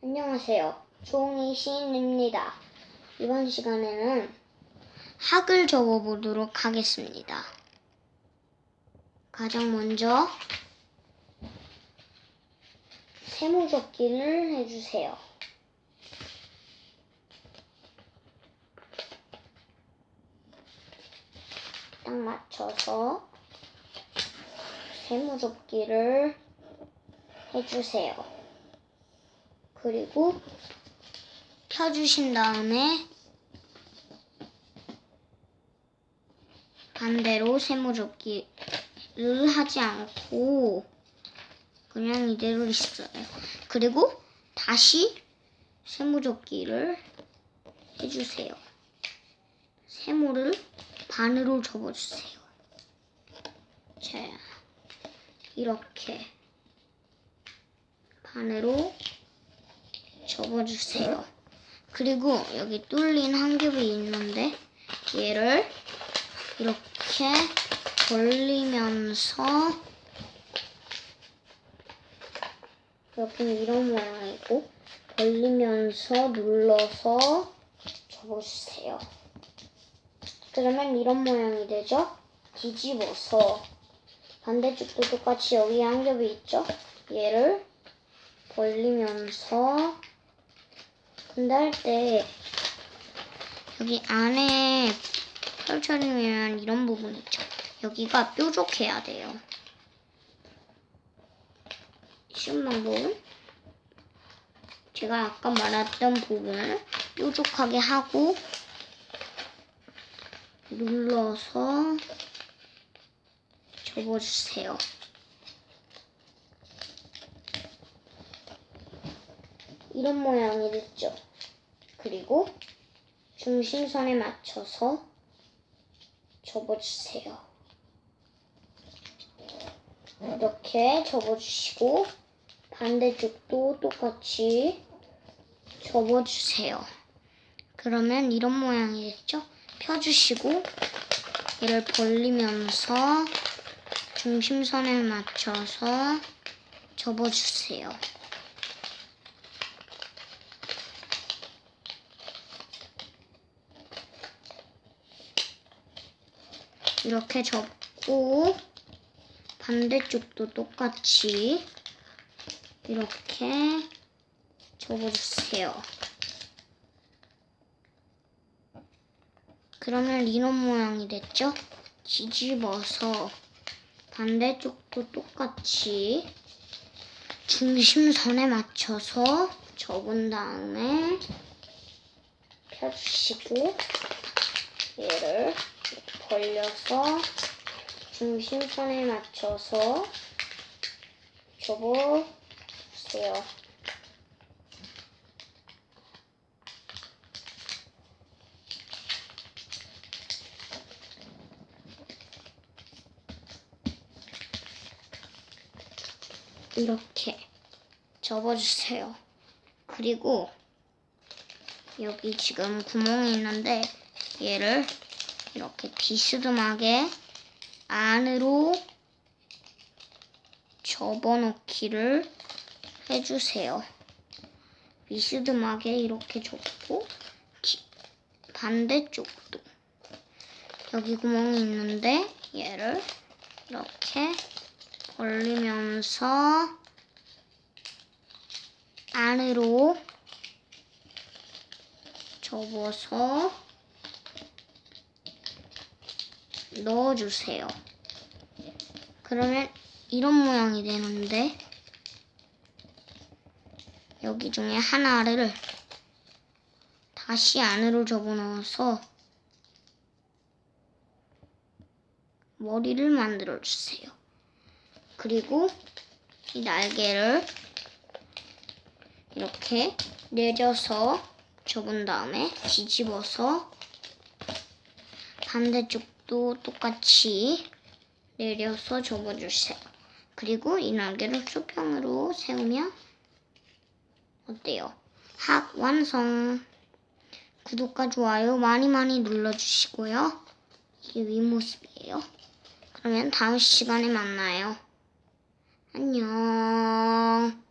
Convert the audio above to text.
안녕하세요. 종이 시인입니다. 이번 시간에는 학을 적어보도록 하겠습니다. 가장 먼저 세모접기를 해주세요. 딱 맞춰서 세모접기를 해주세요. 그리고 펴주신 다음에 반대로 세모접기를 하지 않고 그냥 이대로 있어요. 그리고 다시 세모접기를 해주세요. 세모를 반으로 접어주세요. 자, 이렇게 반으로 접어주세요. 그리고 여기 뚫린 한 겹이 있는데 얘를 이렇게 벌리면서 여기 이런 모양이고 벌리면서 눌러서 접어주세요. 그러면 이런 모양이 되죠? 뒤집어서 반대쪽도 똑같이 여기 한 겹이 있죠? 얘를 벌리면서 근데 할 때 여기 안에 펼쳐지면 이런 부분 있죠. 여기가 뾰족해야 돼요. 쉬운 방법은 제가 아까 말했던 부분을 뾰족하게 하고 눌러서 접어주세요. 이런 모양이 됐죠. 그리고 중심선에 맞춰서 접어주세요. 이렇게 접어주시고 반대쪽도 똑같이 접어주세요. 그러면 이런 모양이 됐죠? 펴주시고 얘를 벌리면서 중심선에 맞춰서 접어주세요. 이렇게 접고 반대쪽도 똑같이 이렇게 접어주세요. 그러면 이런 모양이 됐죠? 뒤집어서 반대쪽도 똑같이 중심선에 맞춰서 접은 다음에 펴주시고 얘를 벌려서 중심선에 맞춰서 접어주세요. 이렇게 접어주세요. 그리고 여기 지금 구멍이 있는데 얘를 이렇게 비스듬하게 안으로 접어넣기를 해주세요. 비스듬하게 이렇게 접고 기- 반대쪽도 여기 구멍이 있는데 얘를 이렇게 벌리면서 안으로 접어서 넣어주세요. 그러면 이런 모양이 되는데 여기 중에 하나를 다시 안으로 접어넣어서 머리를 만들어 주세요. 그리고 이 날개를 이렇게 내려서 접은 다음에 뒤집어서 반대쪽 도 똑같이 내려서 접어주세요. 그리고 이 날개를 수평으로 세우면 어때요? 학 완성! 구독과 좋아요 많이 많이 눌러주시고요. 이게 윗모습이에요. 그러면 다음 시간에 만나요. 안녕.